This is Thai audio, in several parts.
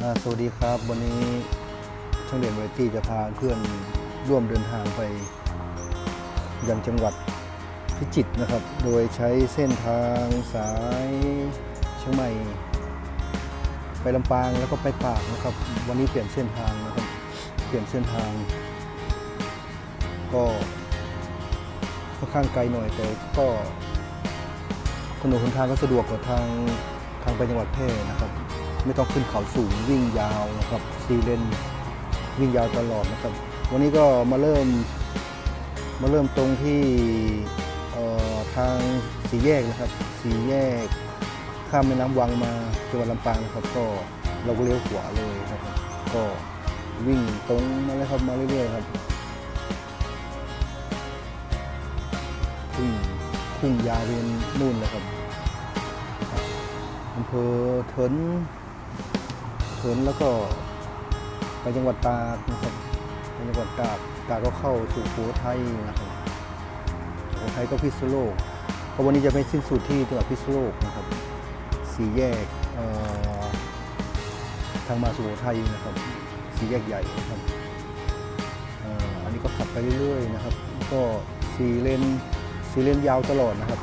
อ่าสวัสดีครับ วันนี้ช่างเด่นเวทีจะพาเพื่อนร่วมเดินทางไป ยังจังหวัดพิจิตรนะครับ โดยใช้เส้นทางสายเชียงใหม่ ไปลำปางแล้วก็ไปตากนะครับ วันนี้เปลี่ยนเส้นทางนะครับ เปลี่ยนเส้นทาง ก็ค่อนข้างไกลหน่อยแต่ก็ถนนหนทางก็สะดวกกว่าทางทางไปจังหวัดแพร่นะครับ ไม่ต้องขึ้นเขาสูงวิ่งยาวนะครับซีเลนวิ่งยาวตลอดนะครับ วันนี้ก็มาเริ่มมาเริ่มตรงที่ทางสีแยกนะครับสีแยกข้ามแม่น้ำวังมาจังหวัดลำปางนะครับ ก็เราก็เลี้ยวขวาเลยนะครับ ก็วิ่งตรงมาเลยครับมาเรื่อยๆครับพุ่งพุ่งยาวเป็นนู่นเลยครับอำเภอเถิน เถินแล้วก็ไปจังหวัดตากนะครับไปจังหวัดตากตากก็เข้าสู่สุโขทัยนะครับสุโขทัยก็พิษณุโลกก็วันนี้จะไปสิ้นสุดที่จังหวัดพิษณุโลกนะครับสี่แยกทางมาสุโขทัยนะครับสี่แยกใหญ่นะครับอันนี้ก็ขับไปเรื่อยๆนะครับ ก็สี่เลนสี่เลนยาวตลอดนะครับ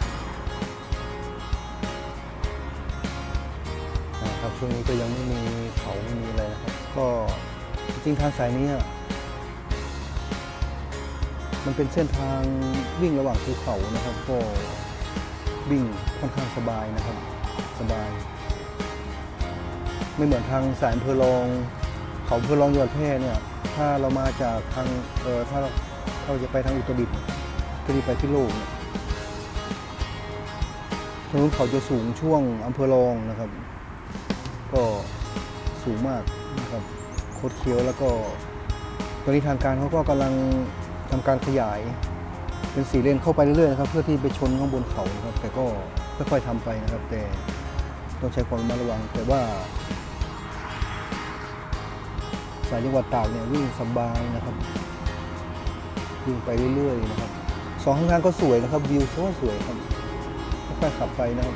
ช่วงนี้ก็ยังไม่มีเขาไม่มีอะไรนะครับ ก็จริงทางสายนี้อะมันเป็นเส้นทางวิ่งระหว่างภูเขานะครับ ก็วิ่งค่อนข้างสบายนะครับ สบาย ไม่เหมือนทางสายอำเภอรอง เขาอำเภอรองจังหวัดแพร่เนี่ย ถ้าเรามาจากทางเออถ้าเราเราจะไปทางอุตรดิตถ์ที่ไปที่โลกเนี่ยทางนู้นเขาจะสูงช่วงอำเภอรองนะครับ ก็สูงมากนะครับโคดเคี้ยวแล้วก็ตอนนี้ทางการเขาก็กำลังทำการขยาย เป็นสี่เลนเข้าไปเรื่อยๆนะครับเพื่อที่ไปชนข้างบนเขาครับ แต่ก็ค่อยๆทำไปนะครับ แต่ต้องใช้ความระมัดระวัง แต่ว่าสายจังหวัดตากเนี่ยวิ่งสบายนะครับวิ่งไปเรื่อยๆนะครับสองข้างทางก็สวยนะครับวิวสวยสวยๆครับค่อยๆขับไปนะครับ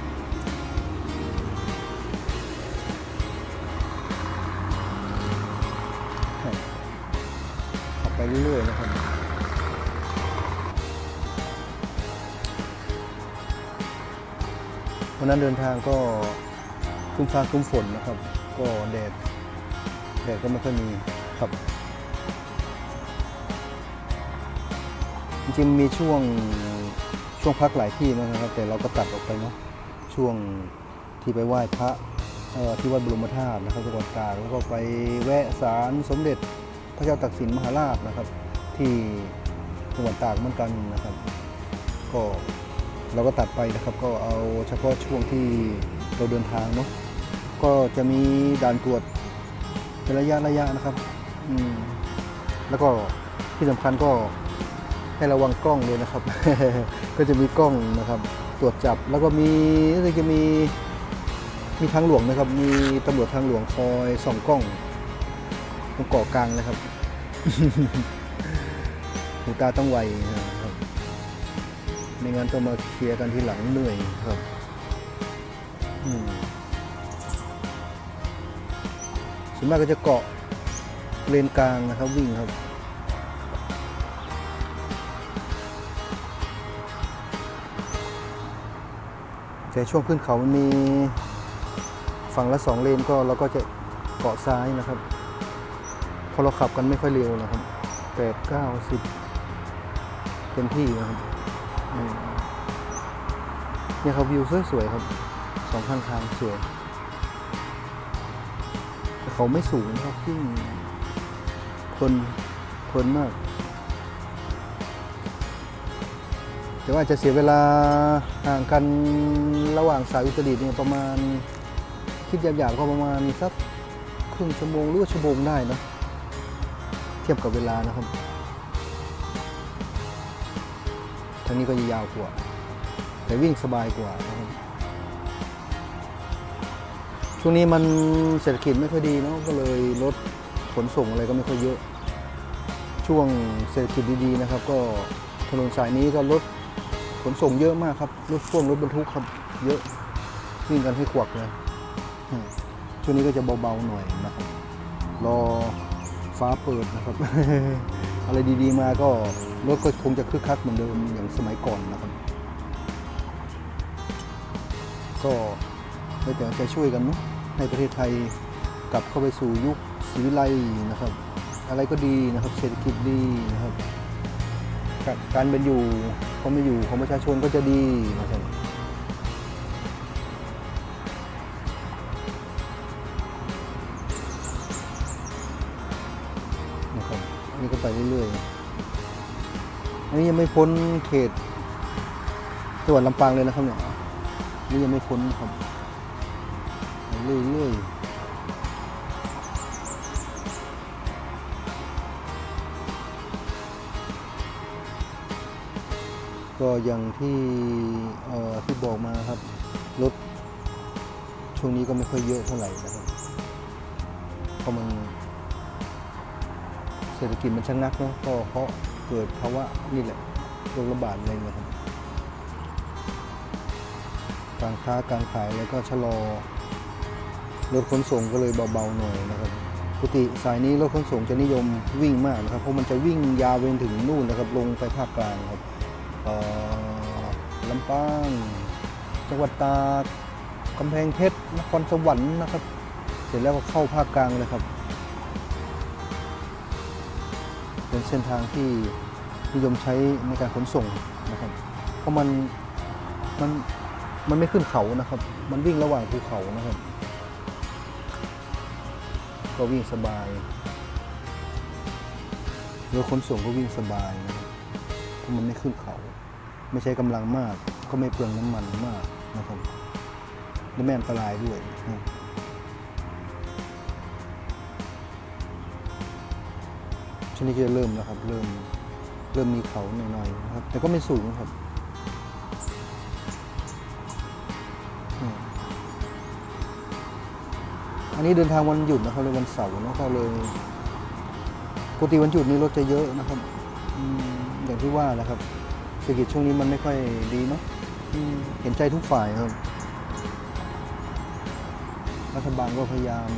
เรื่อยๆนะครับวันนั้นเดินทางก็ครึ้มฟ้าครึ้มฝนนะครับ ก็แดดแดดก็ไม่ค่อยมีครับ จริงมีช่วงช่วงพักหลายที่นะครับ แต่เราก็ตัดออกไปเนาะช่วงที่ไปไหว้พระที่วัดบรมธาตุนะครับจังหวัดตากแล้วก็ไปแวะศาลสมเด็จ พระเจ้าตากสินมหาราชนะครับ ที่จังหวัดตากเหมือนกันนะครับ ก็เราก็ตัดไปนะครับก็เอาเฉพาะช่วงที่เราเดินทางเนาะก็จะมีด่านตรวจเป็นระยะระยะนะครับอืมแล้วก็ที่สำคัญก็ให้ระวังกล้องเลยนะครับ ก็จะมีกล้องนะครับ ตรวจจับแล้วก็มีจะมีมีทางหลวงนะครับ มีตำรวจทางหลวงคอยส่องกล้อง ตรงเกาะกลางเลยครับ หูตาต้องไวนะครับ ไม่งั้นต้องมาเคลียร์กันทีหลังเหนื่อยครับ อืมส่วนมากก็จะเกาะเลนกลางนะครับ วิ่งครับแต่ช่วงขึ้นเขามันมีฝั่งละสองเลนก็เราก็จะเกาะซ้ายนะครับ พอเราขับกันไม่ค่อยเร็วนะครับแปดเก้าสิบเต็มที่นะครับเนี่ยครับวิวสวยๆครับสองข้างทางสวยแต่เขาไม่สูงครับยิ่งคนคนมาก แต่ว่าจะเสียเวลาห่างกันระหว่างสายอุตรดิตเนี่ยประมาณคิดหยาบๆก็ประมาณสักครึ่งชั่วโมงหรือว่าชั่วโมงได้นะ เทียบกับเวลานะครับ ทางนี้ก็จะยาวกว่า แต่วิ่งสบายกว่านะครับ ช่วงนี้มันเศรษฐกิจไม่ค่อยดีเนาะ ก็เลยรถขนส่งอะไรก็ไม่ค่อยเยอะ ช่วงเศรษฐกิจดีๆนะครับ ก็ถนนสายนี้ก็รถขนส่งเยอะมากครับ รถพ่วงรถบรรทุกครับเยอะวิ่งกันให้ขวักเลยช่วงนี้ก็จะเบาๆหน่อยนะครับ รอ ฟ้าเปิดนะครับ อะไรดีๆมาก็รถก็คงจะคึกคักเหมือนเดิมอย่างสมัยก่อนนะครับ ก็ได้แต่ใจช่วยกันเนาะให้ประเทศไทยกลับเข้าไปสู่ยุคศรีวิไลนะครับ อะไรก็ดีนะครับ เศรษฐกิจดีนะครับ การเป็นอยู่ความเป็นอยู่ของประชาชนก็จะดีนะครับ ไปเรื่อยๆ อันนี้ยังไม่พ้นเขตจังหวัดลำปางเลยนะครับเนี่ยนี่ยังไม่พ้นครับไปเรื่อยๆก็อย่างที่ที่บอกมาครับรถช่วงนี้ก็ไม่ค่อยเยอะเท่าไหร่นะครับเพราะมัน ศรษฐกิจมันชะงักเนาะก็เพราะเกิดภาวะนี่แหละโรคระบาดอะไรเงี้ยครับการค้าการขายแล้วก็ชะลอรถขนส่งก็เลยเบาๆหน่อยนะครับปกติสายนี้รถขนส่งจะนิยมวิ่งมากนะครับเพราะมันจะวิ่งยาวไปถึงนู่นนะครับลงไปภาคกลางครับลำปางจังหวัดตากกำแพงเพชรนครสวรรค์นะครับ เสร็จแล้วก็เข้าภาคกลางเลยครับ เป็นเส้นทางที่นิยมใช้ในการขนส่งนะครับ เพราะมันมันมันไม่ขึ้นเขานะครับ มันวิ่งระหว่างภูเขานะครับ ก็วิ่งสบายรถขนส่งก็วิ่งสบายนะครับเพราะมันไม่ขึ้นเขา ไม่ใช้กำลังมาก ก็ไม่เปลืองน้ำมันมากนะครับและไม่อันตรายด้วยนะ วงนี้จะเริ่มแล้วครับ เริ่มเริ่มมีเขาหน่อยๆนะครับ แต่ก็ไม่สูงครับอันนี้เดินทางวันหยุดนะครับเลยวันเสาร์นะก็เลยปกติวันหยุดนี้รถจะเยอะนะครับอย่างที่ว่าแหละครับเศรษฐกิจช่วงนี้มันไม่ค่อยดีเนาะเห็นใจทุกฝ่ายครับ รัฐบาลก็พยายาม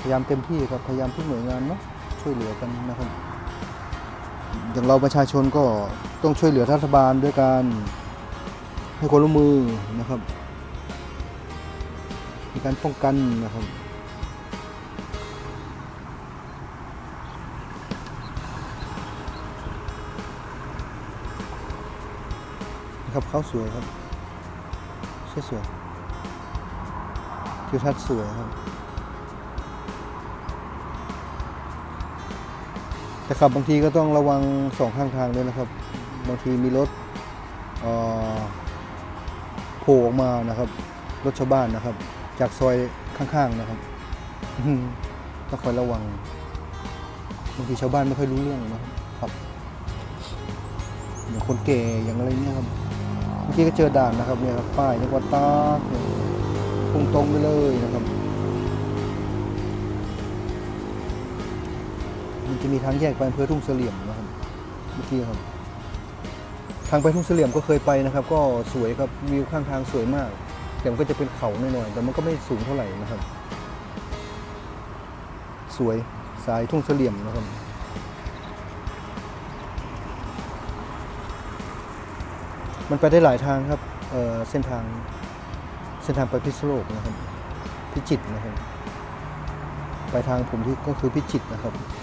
พยายามเต็มที่ครับพยายามทุกหน่วยงานเนาะช่วยเหลือกันนะครับอย่างเราประชาชนก็ต้องช่วยเหลือรัฐบาลด้วยการให้ความร่วมมือนะครับในการป้องกันนะครับนะครับเขาสวยครับสวยสวยทิวทัศน์สวยครับ แต่ขับบางทีก็ต้องระวังสองข้างทางด้วยนะครับ บางทีมีรถโผล่ออกมานะครับรถชาวบ้านนะครับ จากซอยข้างๆนะครับต้องคอยระวังบางทีชาวบ้านไม่ค่อยรู้เรื่องนะครับอย่างคนแก่อย่างอะไรเงี้ยครับบางทีก็เจอด่านนะครับเนี่ยครับป้ายจังหวัดตากเนี่ยพุ่งตรงไปเลยนะครับ มันจะมีทางแยกไปอำเภอทุ่งเสลี่ยมนะครับเมื่อกี้ครับทางไปทุ่งเสลี่ยมก็เคยไปนะครับ ก็สวยครับวิวข้างทางสวยมากแต่มันก็จะเป็นเขาหน่อยๆแต่มันก็ไม่สูงเท่าไหร่นะครับ สวยสายทุ่งเสลี่ยมนะครับมันไปได้หลายทางครับเเส้นทางเส้นทางไปพิษโลกนะครับ พิจิตนะครับ ไปทางผมที่ก็คือพิจิตนะครับ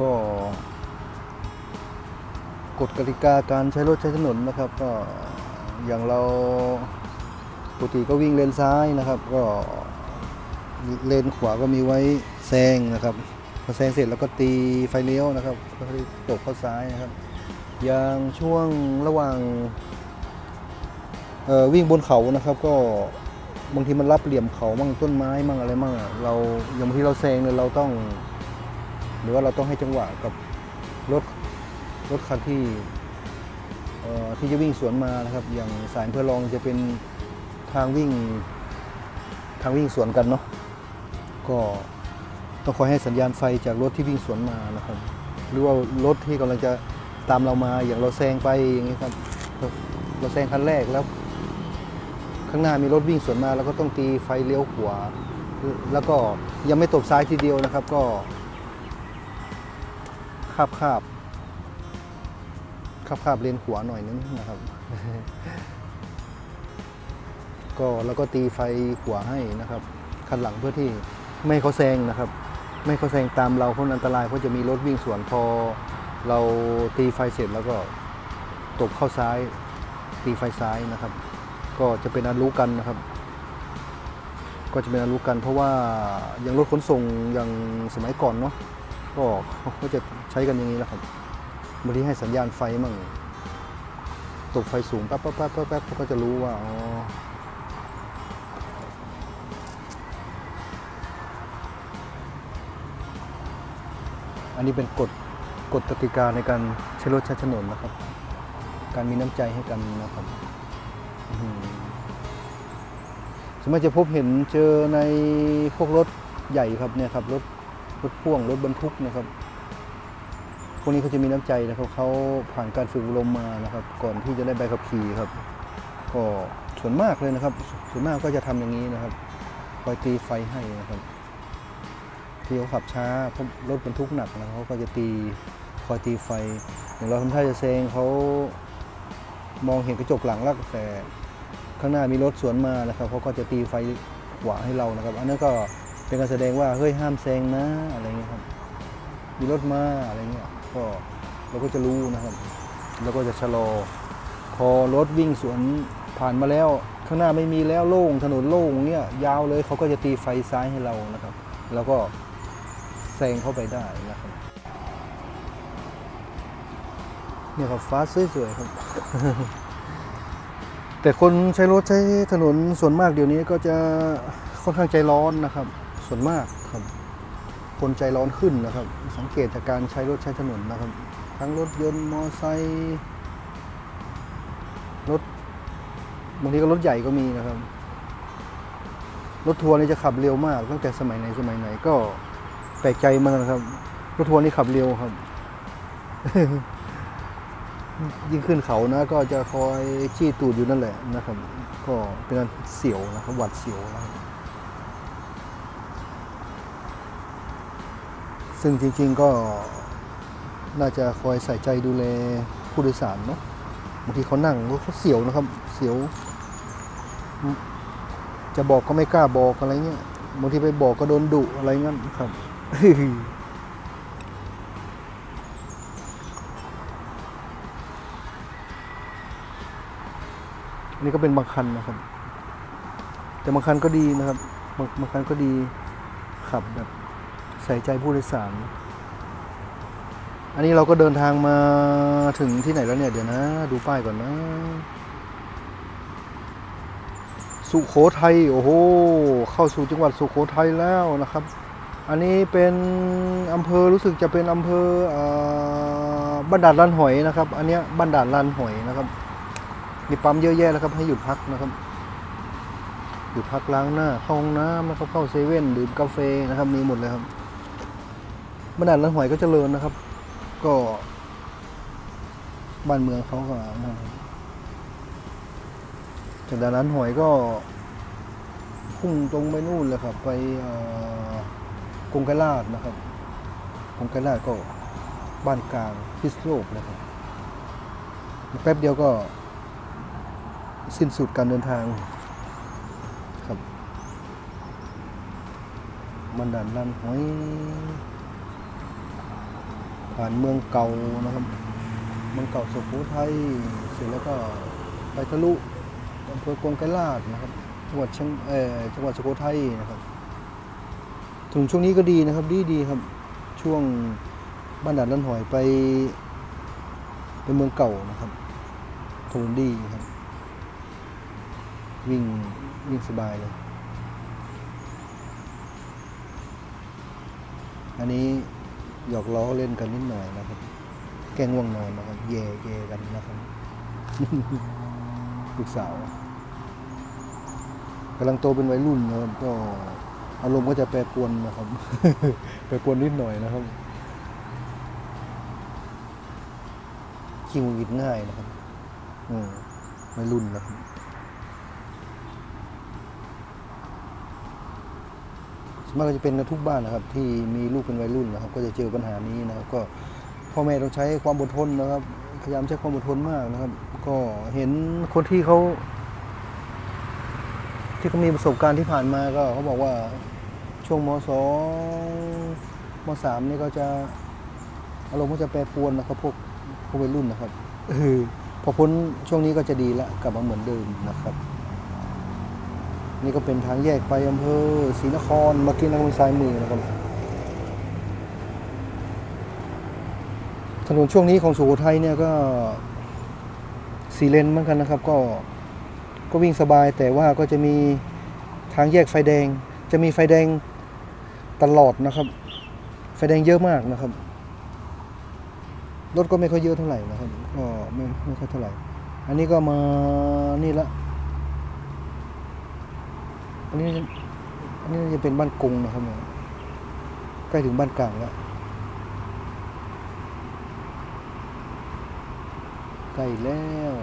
ก็กฎกติกาการใช้รถใช้ถนนนะครับ ก็อย่างเราปกติก็วิ่งเลนซ้ายนะครับ ก็เลนขวาก็มีไว้แซงนะครับพอแซงเสร็จแล้วก็ตีไฟเลี้ยวนะครับก็ตกเข้าซ้ายนะครับ อย่างช่วงระหว่างวิ่งบนเขานะครับก็บางทีมันรับเหลี่ยมเขามั่งต้นไม้มั่งอะไรมั่งเราอย่างบางทีเราแซงเนี่ยเราต้อง หรือว่าเราต้องให้จังหวะกับรถรถคันที่ที่จะวิ่งสวนมานะครับอย่างสายเพื่อรองจะเป็นทางวิ่งทางวิ่งสวนกันเนาะก็ต้องคอยให้สัญญาณไฟจากรถที่วิ่งสวนมานะครับ หรือว่ารถที่กำลังจะตามเรามาอย่างเราแซงไปอย่างนี้ครับ เราแซงคันแรกแล้ว ข้างหน้ามีรถวิ่งสวนมา แล้วก็ต้องตีไฟเลี้ยวขวาแล้วก็ยังไม่ตบซ้ายทีเดียวนะครับ ก็ คาบคาบคาบคาบเลนขวาหน่อยนึงนะครับ ก็แล้วก็ตีไฟขวาให้นะครับคันหลังเพื่อที่ไม่เขาแซงนะครับ ไม่เขาแซงตามเราเพราะอันตรายเพราะจะมีรถวิ่งสวนพอเราตีไฟเสร็จแล้วก็ตกเข้าซ้าย ตีไฟซ้ายนะครับ ก็จะเป็นอันรู้กันนะครับ ก็จะเป็นอันรู้กันเพราะว่าอย่างรถขนส่งอย่างสมัยก่อนเนาะ ก็เขาจะใช้กันอย่างนี้แหละครับบางทีให้สัญญาณไฟมั่งตกไฟสูงแป๊บแป๊บแป๊บแป๊บเขาก็จะรู้ว่าอ๋ออันนี้เป็นกฎกฎกติกาในการใช้รถใช้ถนนนะครับ การมีน้ำใจให้กันนะครับอืมสมมติจะพบเห็นเจอในพวกรถใหญ่ครับเนี่ยครับรถ รถพ่วงรถบรรทุกนะครับ พวกนี้เขาจะมีน้ำใจนะครับเขาผ่านการฝึกอบรมมานะครับ ก่อนที่จะได้ใบขับขี่ครับ ก็ส่วนมากเลยนะครับ ส่วนมากก็จะทำอย่างนี้นะครับคอยตีไฟให้นะครับที่เขาขับช้าเพราะรถบรรทุกหนักนะเขาก็จะตีคอยตีไฟอย่างเราทำท่าจะเซงเขามองเห็นกระจกหลังแล้วแต่ข้างหน้ามีรถสวนมานะครับเขาก็จะตีไฟขวาให้เรานะครับ อันนั้นก็ เป็นการแสดงว่าเฮ้ยห้ามแซงนะอะไรเงี้ยครับ มีรถมาอะไรเงี้ยก็เราก็จะรู้นะครับเราก็จะชะลอ พอรถวิ่งสวนผ่านมาแล้ว ข้างหน้าไม่มีแล้วโล่งถนนโล่งเนี่ยยาวเลยเขาก็จะตีไฟซ้ายให้เรานะครับ แล้วก็แซงเข้าไปได้นะครับเนี่ยครับฟ้าสวยๆครับ แต่คนใช้รถใช้ถนนส่วนมากเดี๋ยวนี้ก็จะค่อนข้างใจร้อนนะครับ ส่วนมากครับ คนใจร้อนขึ้นนะครับ สังเกตจากการใช้รถใช้ถนนนะครับ ทั้งรถยนต์มอไซค์รถบางทีก็รถใหญ่ก็มีนะครับ รถทัวร์นี่จะขับเร็วมาก ตั้งแต่สมัยไหนสมัยไหนก็แปลกใจมากนะครับ รถทัวร์นี่ขับเร็วครับ ยิ่งขึ้นเขานะ ก็จะคอยชี้ตูดอยู่นั่นแหละนะครับ ก็เป็นการเสียวนะครับหวัดเสียวนะครับ ซึ่งจริงๆก็น่าจะคอยใส่ใจดูแลผู้โดยสารเนาะบางทีเขานั่งเขาเสียวนะครับ เสียว จะบอกก็ไม่กล้าบอกอะไรเงี้ยบางทีไปบอกก็โดนดุอะไรเงี้ยครับนี่ก็เป็นบางคันนะครับ แต่บางคันก็ดีนะครับ บางบางคันก็ดีขับแบบ ใส่ใจผู้โดยสาร อันนี้เราก็เดินทางมาถึงที่ไหนแล้วเนี่ย เดี๋ยวนะ ดูป้ายก่อนนะ สุโขทัย โอ้โห เข้าสู่จังหวัดสุโขทัยแล้วนะครับ อันนี้เป็นอำเภอรู้สึกจะเป็นอำเภอเออบ้านด่านลานหอยนะครับ อันเนี้ยบ้านด่านลานหอยนะครับ มีปั๊มเยอะแยะแล้วครับ ให้หยุดพักนะครับหยุดพักล้างหน้าเข้าห้องน้ำนะครับเข้าเซเว่นดื่มกาแฟนะครับมีหมดเลยครับ บ้านด่านลานหอยก็เจริญนะครับ ก็ บ้านเมืองเขาก็จากดานลานหอยก็พุ่งตรงไปนู่นเลยครับ ไปกรุงไกรลาดนะครับกรุงไกรลาดก็บ้านกลางพิษโลกนะครับแป๊บเดียวก็ สิ้นสุดการเดินทางครับบันดาลลันหอย ผ่านเมืองเก่านะครับ เมืองเก่าสุโขทัยเสร็จแล้วก็ไปทะลุอำเภอกงไกรลาดนะครับ จังหวัดเชียงเอ่อจังหวัดสุโขทัยนะครับถึงช่วงนี้ก็ดีนะครับดีดีครับ ช่วงบ้านด่านลันหอยไปไปเมืองเก่านะครับถนนดีครับ วิ่งวิ่งสบายเลย อันนี้ หยอกล้อเล่นกันนิดหน่อยนะครับ แกล้งง่วงนอนนะครับเย่เย่กันนะครับลูกสาวกำลังโตเป็นวัยรุ่นนะครับก็อารมณ์ก็จะแปรปรวนนะครับ แปรปรวนนิดหน่อยนะครับขี้งุดหงิดง่ายนะครับอืมวัยรุ่นนะครับ ส่วนมากก็จะเป็นทุกบ้านนะครับ ที่มีลูกเป็นวัยรุ่นนะครับ ก็จะเจอปัญหานี้นะครับก็พ่อแม่ต้องใช้ความอดทนนะครับ พยายามใช้ความอดทนมากนะครับ ก็เห็นคนที่เขา ที่เขามีประสบการณ์ที่ผ่านมาก็เขาบอกว่าช่วงมสองมสามนี่ก็จะอารมณ์ก็จะแปรปรวนนะครับพวกพวกวัยรุ่นนะครับเออพอพ้นช่วงนี้ก็จะดีละกลับมาเหมือนเดิมนะครับ นี่ก็เป็นทางแยกไปอำเภอศรีนครมากินทางซ้ายมือนะครับถนนช่วงนี้ของสุโขทัยเนี่ยก็สีเลนเหมือนกันนะครับ ก็ก็วิ่งสบายแต่ว่าก็จะมีทางแยกไฟแดง จะมีไฟแดงตลอดนะครับ ไฟแดงเยอะมากนะครับรถก็ไม่ค่อยเยอะเท่าไหร่นะครับก็ไม่ไม่ค่อยเท่าไหร่ อันนี้ก็มานี่ละ อันนี้อันนี้จะเป็นบ้านกงนะครับเนี่ยใกล้ถึงบ้านกลางแล้วใกล้แล้ว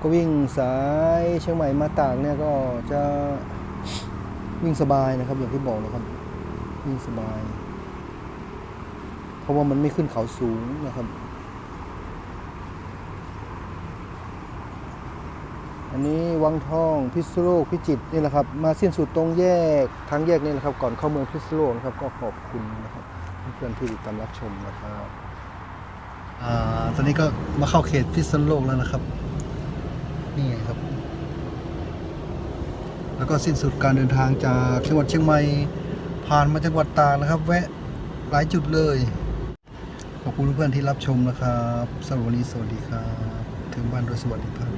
ก็วิ่งสายเชียงใหม่มาตากเนี่ยก็จะวิ่งสบายนะครับ อย่างที่บอกนะครับ วิ่งสบาย เพราะว่ามันไม่ขึ้นเขาสูงนะครับ อันนี้วังทองพิษณุโลกพิจิตรนี่แหละครับ มาสิ้นสุดตรงแยกทางแยกนี่แหละครับ ก่อนเข้าเมืองพิษณุโลกนะครับก็ขอบคุณนะครับเพื่อนๆที่ติดตามรับชมนะครับอ่าตอนนี้ก็มาเข้าเขตพิษณุโลกแล้วนะครับ นี่ไงครับ แล้วก็สิ้นสุดการเดินทางจากจังหวัดเชียงใหม่ผ่านมาจังหวัดตากนะครับ แวะหลายจุดเลย ขอบคุณเพื่อนๆที่รับชมนะครับสำหรับวันนี้สวัสดีครับ ถึงบ้านโดยสวัสดิภาพครับ